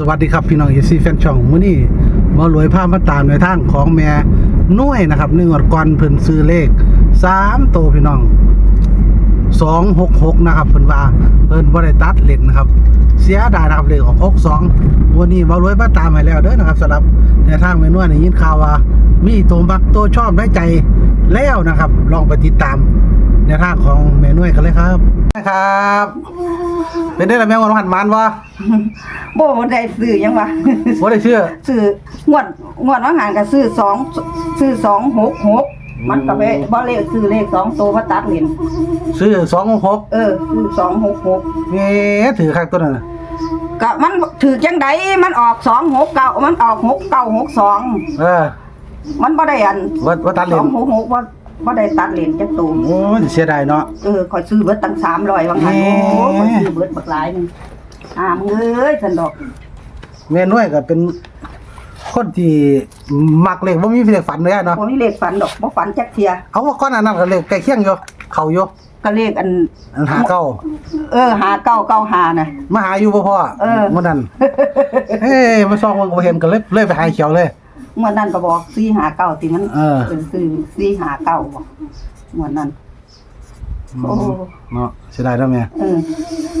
สวัสดีครับพี่น้องเอซีแฟนช่องมื้อนี้มารวยภาพมาตามในทางของแม่น้วยนะครับหนึ่งอดก่อนเพิ่นซื้อเลขสามโตพี่น้องสองหกหกนะครับเพิ่นว่าเพิ่นบ่ได้ตัดเล่นนะครับ เสียดายนะครับเลขของหกสองวันนี้มารวยมาตามให้แล้วเด้อนะครับสำหรับในทางแม่น้วยได้ยินข่าวว่ามีตัวมักตัวชอบได้ใจแล้วนะครับ ลองไปติดตามในทางของแม่น้วยกันเลยครับครับ เป็นได้แล้วแม่งวันหันมันวะโบ่ได้ซื้อหยังวะ บ่ได้เชื่อ ซื้องวดงวดว่างานก็ซื้อสองซื้อสองหกหกมันก็ไปบ่เลขซื้อเลขสองตัวมาตัดเหรียญซื้อสองหกเออซื้อสองหกหกเอ๊ะถือคักตัวนั้นน่ะก็มันถือจังไดมันออกสองหกเก้ามันออกหกเก้าหกสองเออ มันบ่ได้อันว่าว่าตัดสเลอนงหกหกว่า บ่ได้ตัดเหรียญจักตัวโอ้ยเสียดายเนาะ เออข่อยซื้อเบิดตั้ง300บางหันแหมโอ้ข่อยซื้อเบิดบักหลายหนึงอ่ามึงเอ้ยสันดอกแม่น้อยก็เป็นคนที่มักเลขบ่มีเลขฝันเลยอะเนาะบ่มีเลขฝันดอกบ่ฝันจักเที่ยเอาว่าก้อนอันนั้นก็เลขใกล้เคียงอยู่เข้าอยู่ก็เลขอันอันหาเก้าเออหาเก้าเก้าหาน่ะมาหาอยู่บ่พ่อเออมื้อนั้นเฮ้ยมาซองมันก็บ่เห็นก็เลยเลยไปหาเขียวเลย เมื่อนั้นก็บอกสี่หาเก้าที่มันเออคือสี่หาเก้าบอกเมื่อนั้น โอ้ เนาะเสียดายเนาะแม่เออ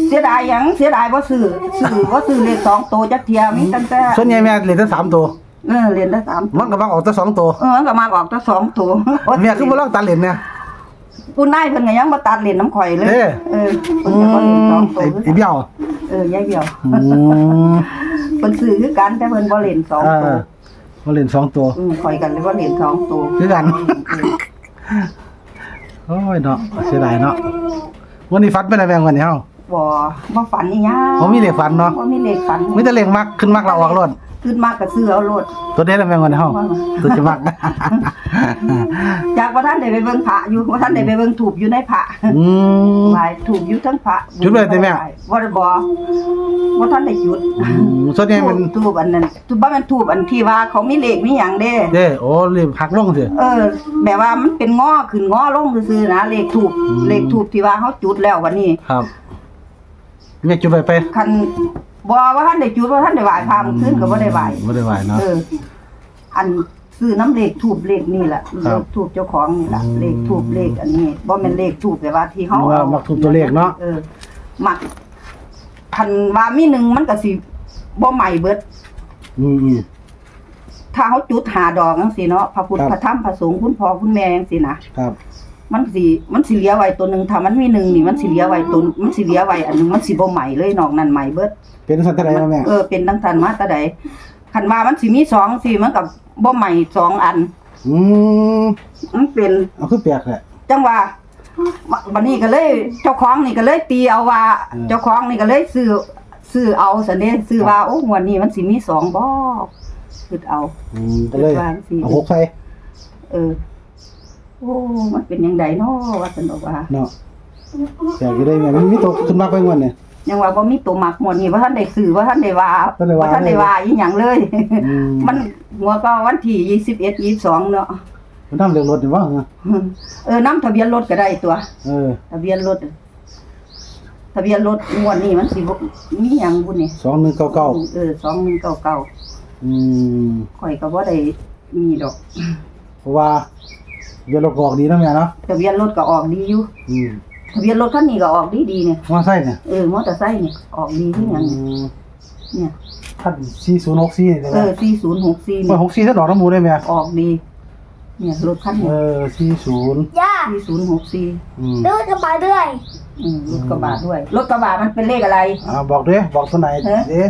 เสียดายหยังเสียดายว่าซื้อซื้อว่าซื้อเลขสองตัวจักเทียมีตั้งแต่ส่วนใหญ่แม่เลขทั้งสามตัวเออเรียนได้สามมันก็มักออกแต่สองตัวเออมันก็มาออกตั้งสองตัวแม่คือบ่ลองตัดเลนเนี่ย ผู้นายเพิ่นก็ยังมาตัดเหรียญน้ำข่อยเลยเอ้เอออืเพิ่นก็บ่เรียนสองมตัวไอ้ไอ้เบี้ยวเออยายเดียวอืม เพิ่นซื้อคือกันแต่เพิ่นบ่เรียนสองเอตัวอ มาเล่นสองตัว อืมข่อยกันเลยว่าเรียนสองตัวคือกัน โอ้ยเนาะเสียดายเนาะวันนี้ฟัดเป็นอะไรแบงวันนี้เฮา บ่บ่ฝันอีหยังผมมีเลขฝันเนาะ บ่มีเลขฝันมีแต่เลขมักขึ้นมักเราออกรถ ขึ้นมากก็ซื้อเอาโลด ตัวเด็ดอะไรแบงวันนี้เฮาตัวจะมัก จากว่าท่านได้ไปเบิ่งพระอยู่ว่าท่านได้ไปเบิ่งถูกอยู่ในพระอืมหมายถูกอยู่ทั้งพระจุดเลยได้ไหมอะบ่ได้บ่ว่าท่านได้จุดอืมส่วนใหญ่มันทูบอันนั้นทูบบ่แม่นทูบอันที่ว่าเขามีเลขมีหยังเด้ เด้โอ้รีบหักลงสิ เออแบบว่ามันเป็นง้อขึ้นง้อลงซื่อๆนะเลขถูกอืม เลขถูกที่ว่าเขาจุดแล้ววันนี้ ครับแม่จุดไปไป คัน บ่ว่าท่านได้จุดว่าท่านได้ไหว้พระมื้อคืนก็บ่ได้ไหว้บ่ได้ไหวเนาะ เออ อันซื้อน้ำเลขถูกเลขนี่แหละครัเลบขถูกเจ้าของนี่แหละอืมเลขถูกเลขอันนี้บ่แม่นเลขถูกแต่ว่าที่เฮาว่าเอามักถูกตัวเลขเนาะเออมักคันว่ามีหนึ่งมันก็สิบ่ใหม่เบิด อืมอืม ถ้าเฮาจุดหาดอกจังซี่เนาะพระพุทธครับ พระธรรมพระสงฆ์คุณพ่อคุณแม่จังซี่นะครับ มันสิมันสิเหลือไว้ตัวหนึงถ้ามันมีหนึ่งนี่มันสิเหลือไว้ตัวมันสิเหลือไว้อันหนึงมันสิบ่ใหม่เลยนอกนั้นใหม่เบิดเป็นสันตะไดเนาะแม่เออเป็นตั้งแต่มาแต่ใดคันว่ามันสิมีสองสิมันก็บ่ใหม่สองอัน อืมมันเป็น เอาคือแปลกแหละ จังว่าบัดนี้ก็เลยเจ้าของนี่ก็เลยตีเอาว่า อืม เจ้าของนี่ก็เลยซื้อซื้อเอาสันเด้ซื้อว่าโอ้งวดนี้มันสิมีสองบ่คิดเอา อืมก็เลยวางสิ เอาหกใส่เออ โอ้มันเป็นยังไงเนาะว่าสันบอกว่าเนาะแปลกอยู่ได้แม่มันมีตัวขึ้นมักไปงวันเนี่ยยังว่าบ่มีตัวมักหมดนี่ว่าท่านได้ซื้อว่าท่านได้ว่าท่านได้ว่าท่านได้ว่าอีหยังเลยอืมมันหัวก็วันที่21 22เนาะมันทำเรื่องรถนี่ว่าเหรอเออนำทะเบียนรถก็ได้ตัวเออทะเบียนรถทะเบียนรถงวดนี้มันสิบ่มีหยังบุญนี่สองหนึ่งเก้าเก้าเออสองหนึ่งเก้าเก้าอืมข่อยก็บ่ได้มีดอก เพราะว่า เดี๋ยวเรากออกดีนะแม่เนาะทะเบียนรถก็ออกดีอยู่อืมทะเบียนรถคันนี้ก็ออกดีดีๆเนี่ยว่าใช่เนี่ยเออมอเตอร์ไซค์เนี่ยออกดีที่หยังอืมเนี่ยท่านสี่ศูนย์หกสี่เนี่ยเออสี่ศูนย์หกสี่ว่าหกสี่ถ้าดอกน้ำหมูได้ไหมออกดี เนี่ยรถคันเอนี้อสี่ศูนย์ย่าสี่ศูนย์หกสี่อืมดูจะมาด้วยอืมรถกระบะด้วยรถกระบะมันเป็นเลขอะไร อ่าบอกด้วยบอกตัวไหนเอ๊ะเอ๊ะ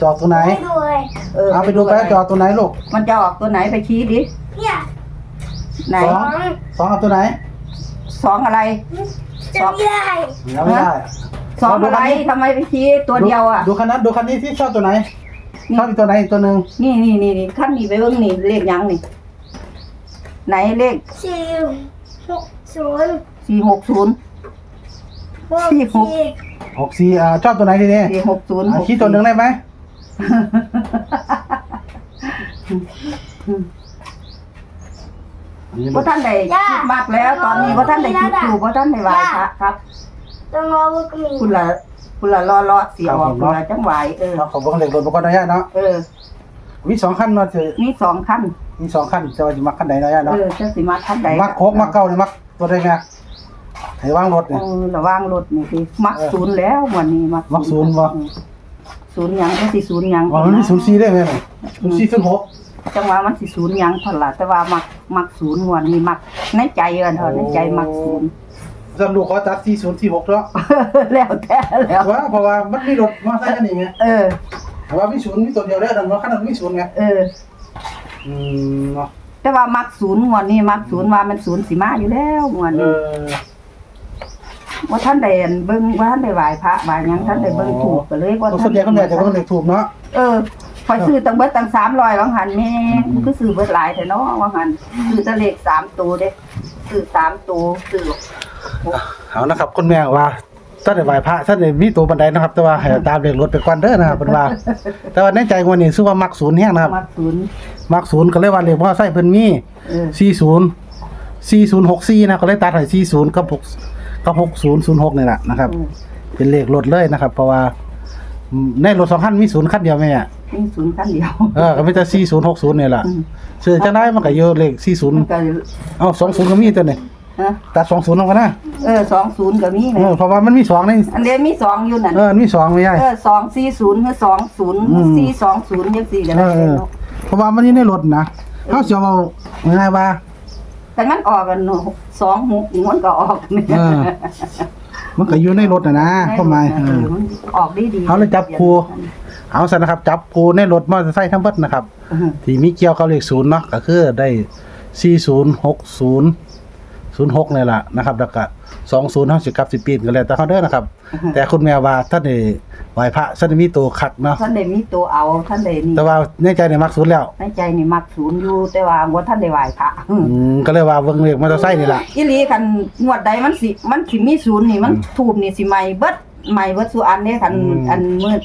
จอดตัวไหนไม่ดูเลยเออเอาไปดูไปอะไรจอดตัวไหนลูกมันจะออกตัวไหนไปชี้ดิเนี่ย ไหนสองสองเอาตัวไหนสองอะไรจะไม่ได้ยังไม่ได้สองอะไรดูคันนี้ทำไมไปชี้ตัวเดียวอะดูคันนั้นดูคันนี้ที่ชอบตัวไหนชอบอีกตัวไหนอีกตัวหนึ่งนี่นี่นี่นี่ขั้นนี้ไปเบิ่งนี่เลขหยังนี่ไหนเลขสี่หกศูนย์สี่หกศูนย์หกสี่หกสี่หกสี่อ่าชอบตัวไหนทีนี้สี่หกศูนย์อ่าคิดตัวหนึ่งได้ไหม ว่าท่านได้คิดมากแล้ว ตอนนี้ว่าท่านได้จุดถูกว่าท่านได้ไหว้พระครับตรงรอวุ้ก็มีคุณละพุ่นละรอรอสิออกพุ่นละจังไหวเออเราขอเบิ่งเลขรถบ่ก่อนนะย่าเนาะเออมีสองคันเนาะถือมีสองขั้นมีสองคันจะว่าสิมักคันใดนะย่าเอเนาะอจะสิมาขั้นใดมักโคกมักเก่านี่มักตัวใดแม่ให้วางรถเอนี่อระวังรถนี่สิมักศูนย์แล้ววันนี้มักมักศูนย์บ่อืมศูนย์หยังก็สิศูนย์หยังว่ามันมี04ได้แม่นี่04 06 จังว่ามันสิศูนย์หยังเท่าล่ะแต่ว่ามักมักศูนย์วันนี้มักในใจกันเถอะในใจมักศูนย์สำลูกขอตัด40 46เนาะแล้วแต่แล้ว ว่าเพราะว่ามันมีรถมอเตอร์ไซค์คันนี้ไงเออ แต่ว่ามีศูนย์มีตัวเดียวเด้อดังเนาะคันนั้นมีศูนย์ไงเออ อืมเนาะแต่ว่ามักศูนย์งวดนี้มักศูนย์ว่ามันศูนย์สิมาอยู่แล้วงวดเอนี้อว่าท่านได้อันเบิ่งว่าท่านได้ไหว้พระไหว้หยังท่านได้เบิ่งถูกก็เลยว่าตัวท่าส่วนใหญ่ก็แม่จะเบิ่งเลขถูกเนาะเออ พอยซื้อตั้งเบิดตั้ง300วังหันแม่มันก็ซื้อเบิดหลายแต่เนาะวังหันซื้อแต่เลขสามตัวเด้ซื้อสามตัวซื้อเอานะครับคุณแม่ว่าท่านได้ไหว้พระท่านได้มีตัวบันไดนะครับ แต่ว่าให้ตามเลขรถไปก่อนเด้อนะครับเพิ่นว่า แต่ว่าในใจวันนี้ซื้อว่ามักศูนย์แฮงนะครับมักศูนย์ มักศูนย์ก็เลยว่าเลขมอเตอร์ไซค์เพิ่นมีเออ40 4064นะก็เลยตัดให้40กับ6กับ6006นี่แหละนะครับเออเป็นเลขรถเลยนะครับ เพราะว่าอืมในรถสองคันมีศูนย์คันเดียวแม่อะ มีศูนย์คันเดียวเออก็มีแต่4060นี่แหละอืมซื้อจังได๋มันก็อยู่เลขมัน40ก็เอ้า20ก็มีตัวนี่ฮะตัด20ลงกันนะเออ20ก็มีเอนะอเพราะว่ามันมีสองในอันเดียวมีสองอยู่นั่นเออมีสองไม่ใช่ เออสองสี่ศูนย์คือสองศูนย์อืม สี่สองศูนย์ยังสี่กันเอได้อเออเนาะเพราะว่ามันอยู่ในรถนะเขาเสียเอาง่ายๆว่า แต่งั้นออกกันสองหกอีกมันก็ออกเนี่ยเออ มันก็อยู่ในรถนะนะเข้ามาเออมันออกดีดีๆเขาเลยจับครู เอาซะนะครับ จับกูในรถมอเตอร์ไซค์ทั้งเบิดนะครับเออที่มีเกี่ยวกับเลขศูนย์เนาะก็คือได้สี่ศูนย์หกศูนย์ศูนย์หกนี่แหละนะครับแล้วก็สองศูนย์ห้าสิบกับสิบปีนก็แล้วแต่เขาเด้อนะครับแต่คุณแม่ว่าท่านได้ไหวพระท่านได้มีตัวขัดเนาะท่านได้มีตัวเอาท่านได้นี่แต่ว่าในใจในมักศูนย์แล้ว ในใจนี่มักศูนย์อยู่แต่ว่าว่าท่านได้ไหวพระอืมก็เลยว่าเบิ่งเลขมอเตอร์ไซค์นี่แหละอีหลีคันงวดใดมันสิมันสิมีศูนย์นี่มันถูกนี่สิใหม่เบิดใหม่เบิดสุอันเด้คันอันมืด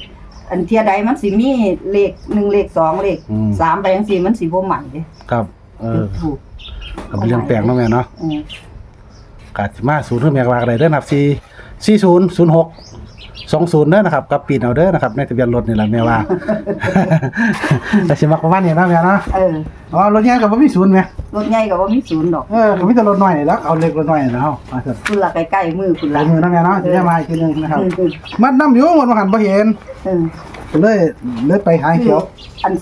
อันเทียใดมันสิมีเลขหนึ่งเลขสองเลขสามไปจังซี่มันสิบ่ใหม่เด้ครับ เออถูกก็เป็นเรื่องแปลกเนาะแม่เนาะเออกาสิมาศูนย์เพิ่มแมกว่าอะไรเด้อนะครับสี่สี่ศูนย์ศูนย์หก สองศูนย์เด้อนะครับกับปีนเอาเด้อนะครับในทะเบียนรถนี่แหละแม่ว่า แต่สิมักประมาณนี้นะแม่เนาะเอออ๋อรถใหญ่ก็บ่มีศูนย์แม่รถใหญ่ก็บ่มีศูนย์ดอกเออก็มีแต่รถน้อยนี่แหล้วเอาเล็กรถน้อยนี่นะเฮามาเถอะคุณละใกล้ๆมือคุณหลาละยมือนะแม่เนาะสิได้มาอีกทีหนึงนะครับ เออมันนํอยู่หมดมาหันบ่เห็นเออก็เลยเลยไปหาคืเขีอยวอัน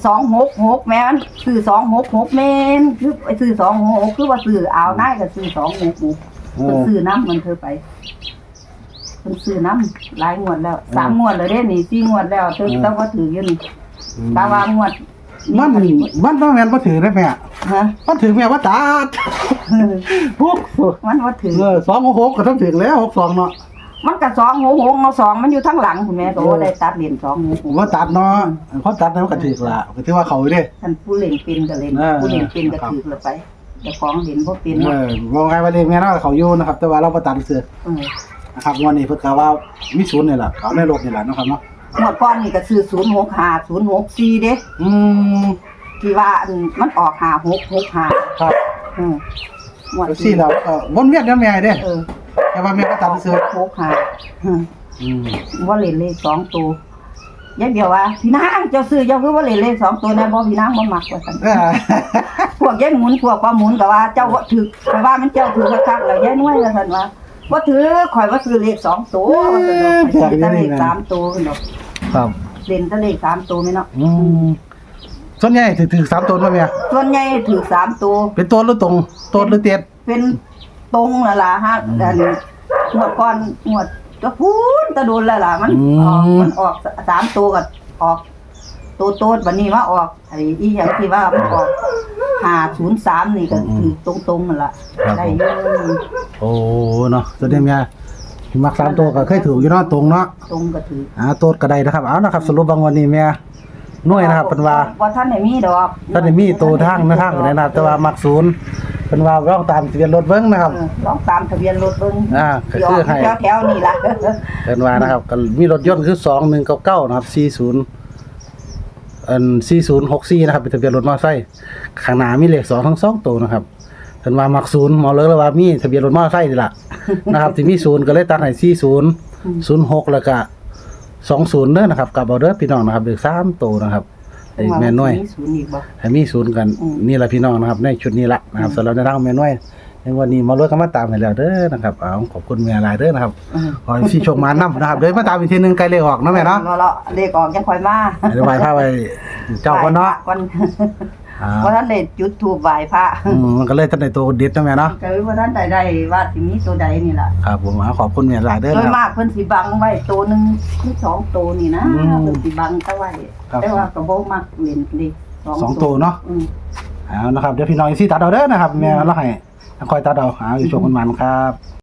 266แม่นซื้อ266แม่นคือไปซื้อ266คือว่าซื้อเอานายก็ซื้อ266เอเพิ่นอซื้อน้ำมันเธอไปเพิ่นซื้อน้ำหลายงวดแล้วสามงวดแล้วเด้นี่สี่งวดแล้วเธอต้องว่าถืออยู่นี่ตาว่างวดมันมันบ่แม่นบ่ถือได้แม่ฮะมันถือแม่ว่าตาดพวกมันว่าถือเออ266ก็ต้องถือแล้ว62เนาะมันก็สองหกหกเอาสองมันอยู่ทั้งหลังคุณแม่ก็ว่าได้ตัดเหรียญสองหกหกว่าตัดเนาะเขาตัดแล้วมันก็ถือละก็ถือว่าเขาอยู่เด้ท่านผู้เล่นเป็นก็เล่นเออผู้เล่นเป็นก็ถือละไปแต่ของเหรียญบ่เป็นเอเนาะอว่าไงว่าเรียกแม่เนาะเขาอยู่นะครับ แต่ว่าเราบ่ตัดเสือเออ นะครับงวันนี้เพิ่นก็ว่ามีศูนย์นี่แหละเขาในรถนี่แหละเนาะครับเนาะงวดก่อนนี่ก็ซื้อศูนย์หกห้าศูนย์หกสี่เด้อืมที่ว่าอันมันออกห้าหกหกห้าครับเอองวดสี่แล้วก็วนเวียนแล้วแม่เด้เออแต่ว่าแม่ก็ตัดเสือหกห้าเอออืมว่าเล่นเลขสองตัวยายเดียวว่าพี่นางเจ้าซื้อเจ้าคือว่าเล่นเลขสองตัวนะบ่พี่นางบ่มักว่าซั่นเออพวกยายหมุนพวกว่าหมุนก็ว่าเจ้าบ่ถือไปว่ามันเจ้าถือคักๆแล้วยายน้อยว่าซั่นว่า บ่ถือข่อยว่าซื้อเลขสองตัวว่าซั่นดอกข่อยซื้อแต่เลขสามตัวเนาะครับเล่นแต่เลขสามตัวแม่เนาะอืมส่วนใหญ่ถือถือสามตัวมาแม่ส่วนใหญ่ถือสามตัว เป็นตัวหรือตรงตัวหรือเตียดเป็นตรงและล่ะฮะอันงวดก่อนงวดก็พูนตะโดนแล้วล่ะมันออกมันออกสามตัวก็ออกตัวโตดบัดนี้ว่าออกไอ้อีหยังที่ว่ามันออก 503นี่ก็คือตรงๆนั่นล่ะได้อยู่โอ้เนาะตัวเดียวแม่มักสามตัวก็เคยถูกอยู่เนาะตรงเนาะตรงก็ถืออ่าตัวก็ได้นะครับเอานะครับ สรุปบางวันนี้แม่หน่วยนะครับเป็นว่าบ่ท่านได้มีดอกท่านได้มีตัวทางนะทางเลยนะครับแต่ว่ามักศูนย์เป็นว่าร้องตามทะเบียนรถเบิ้งนะครับ เออลองตามทะเบียนรถเบิ่งอ่าก็คือให้ แถวๆนี่ล่ะเป็นว่านะครับก็มีรถยนต์คือ2199นะครับ40 อัน4064นะครับเป็นทะเบียนรถมอเตอร์ไซค์ข้างหน้ามีเลข2ทั้งสองตัวนะครับเป็นว่ามักศูนย์หมอเลยเลยว่ามีทะเบียนรถมอเตอร์ไซค์นี่ล่ะนะครับที่มีศูนย์ก็เลยตัดให้40 06แล้วก็สองศูนย์เด้อนะครับกลับเอาเด้อพี่น้องนะครับเด็กสามตัวนะครับเด็กแม่น้อยศูนย์อีกบ่ให้มีศูนย์กันอืมนี่แหละพี่น้องนะครับ ในชุดนี้ละนะครับสำหรับในทางแม่น้อย ในวันนี้มาลดกันมาตามให้แล้วเด้อนะครับเอาขอบคุณแม่หลายเด้อนะครับอืมขอให้พี่โชคมานํนะครับเดี๋ยวมาตามอีกทีหนึงใกล้เลขออกเนาะแม่เนาะรอรอเลขออกยังค่อยมาเดี๋ยวไปพาไปเจ้าคนเนาะวันอ่าวันนั้นได้จุดธูปไหว้พระอืมมันก็เลยทันได้ตัวเด็ดเนาะแม่เนาะก็วันนั้นได้ได้ว่าสิมีตัวใดนี่ล่ะครับผมเอาขอบคุณแม่หลายเด้อโดนะยครับ มากเพิ่นสิบังไว้ตัวหนึงคือสองตัวนี่นะอืมเพิ่นสิบังตะไว้ครับ แต่ว่าก็บ่มักเล่นเลขสองตัวเนาะอืม เอานะครับเดี๋ยวพี่น้องอีซี่ตัดเอาเด้อนะครับแม่เราให้ คอยตัดเอาเอาอยู่โชคมันๆครับ